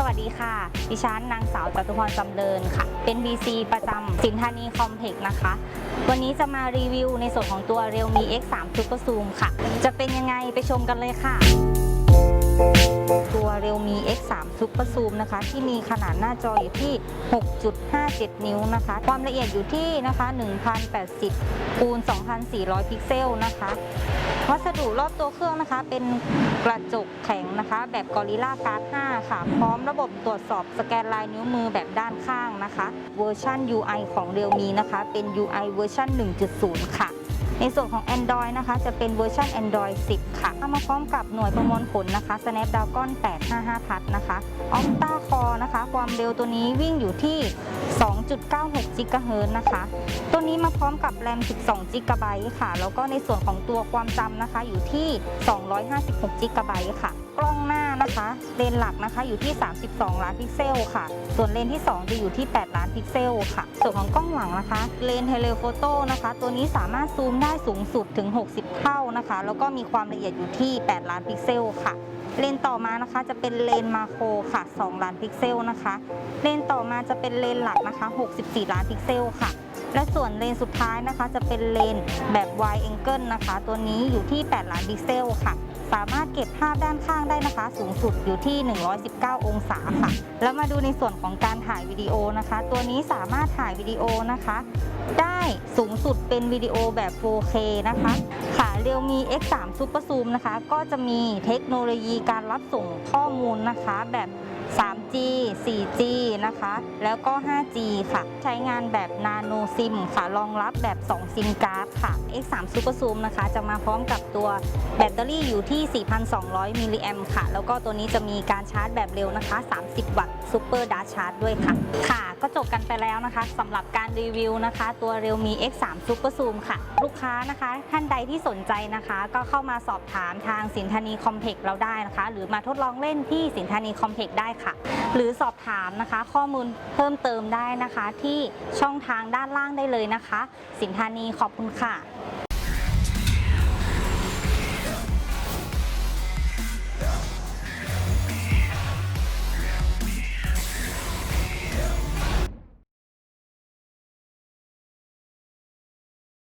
สวัสดีค่ะ ดิฉันนางสาวจตุพรจำเริญค่ะ เป็น BC ประจำสินธานีคอมเพล็กซ์นะคะ วันนี้จะมารีวิวในส่วนของตัว Realme X3 Super Zoom ค่ะ จะเป็นยังไงไปชมกันเลยค่ะ ตัว Realme X3 Super Zoom นะคะ ที่มีขนาดหน้าจออยู่ที่ 6.57 นิ้วนะคะ ความละเอียดอยู่ที่นะคะ 1080คูณ2400 พิกเซลนะคะ วัสดุรอบตัวเครื่องนะคะ เป็นกระจกแข็งนะคะ แบบ Gorilla Glass 5ค่ะ พร้อมระบบตรวจสอบสแกนลายนิ้วมือแบบด้านข้างนะคะ เวอร์ชัน UI ของ Realme นะคะ เป็น UI เวอร์ชัน1.0 ค่ะในส่วนของ Android นะคะ จะเป็นเวอร์ชัน Android 10 ค่ะเอามาพร้อมกับหน่วยประมวลผลนะคะ Snapdragon 855 Plus นะคะ Octa Core นะคะ ความเร็วตัวนี้วิ่งอยู่ที่ 2.96 GHz นะคะ ตัวนี้มาพร้อมกับแรม 12 GB ค่ะ แล้วก็ในส่วนของตัวความจำนะคะอยู่ที่ 256 GB ค่ะ กล้องหน้านะคะ เลนหลักนะคะอยู่ที่ 32 ล้านพิกเซลค่ะ ส่วนเลนที่ 2 จะอยู่ที่ 8 ล้านพิกเซลค่ะ ส่วนของกล้องหลังนะคะ เลนเทเลโฟโต้นะคะ ตัวนี้สามารถซูมได้สูงสุดถึง 60 เท่านะคะ แล้วก็มีความละเอียดอยู่ที่ 8 ล้านพิกเซลค่ะ เลนต่อมานะคะจะเป็นเลนมาโครค่ะ 2 ล้านพิกเซลนะคะ เลนต่อมาจะเป็นเลนหลักนะคะ 64 ล้านพิกเซลค่ะ และส่วนเลนสุดท้ายนะคะ จะเป็นเลนแบบ wide angle นะคะ ตัวนี้อยู่ที่ 8 ล้านพิกเซลค่ะ สามารถเก็บภาพด้านข้างได้นะคะ สูงสุดอยู่ที่ 119 องศาค่ะ แล้วมาดูในส่วนของการถ่ายวิดีโอนะคะ ตัวนี้สามารถถ่ายวิดีโอนะคะ ได้สูงสุดเป็นวิดีโอแบบ 4K นะคะ ค่ะ Realme X3 Super Zoom นะคะ ก็จะมีเทคโนโลยีการรับส่งข้อมูลนะคะแบบ 3G 4G นะคะ แล้วก็ 5G ค่ะ ใช้งานแบบ Nano SIM ค่ะ รองรับแบบ 2 ซิมการ์ดค่ะ X3 Super Zoom นะคะ จะมาพร้อมกับตัวแบตเตอรี่อยู่ที่ 4,200 มิลลิแอมค่ะ แล้วก็ตัวนี้จะมีการชาร์จแบบเร็วนะคะ 30 วัตต์ Super d a r c Charge ด้วยค่ะ ค่ะ ก็จบกันไปแล้วนะคะสำหรับการรีวิวนะคะ ตัว Realme X3 Super Zoom ค่ะ ลูกค้านะคะท่านใดที่สนใจนะคะ ก็เข้ามาสอบถามทางสินธานีคอมเพล็กซ์เราได้นะคะ หรือมาทดลองเล่นที่สินธานีคอมเพล็กซ์ได้ค่ะ หรือสอบถามนะคะ ข้อมูลเพิ่มเติมได้นะคะ ที่ช่องทางด้านล่างได้เลยนะคะ สินธานีขอบคุณค่ะ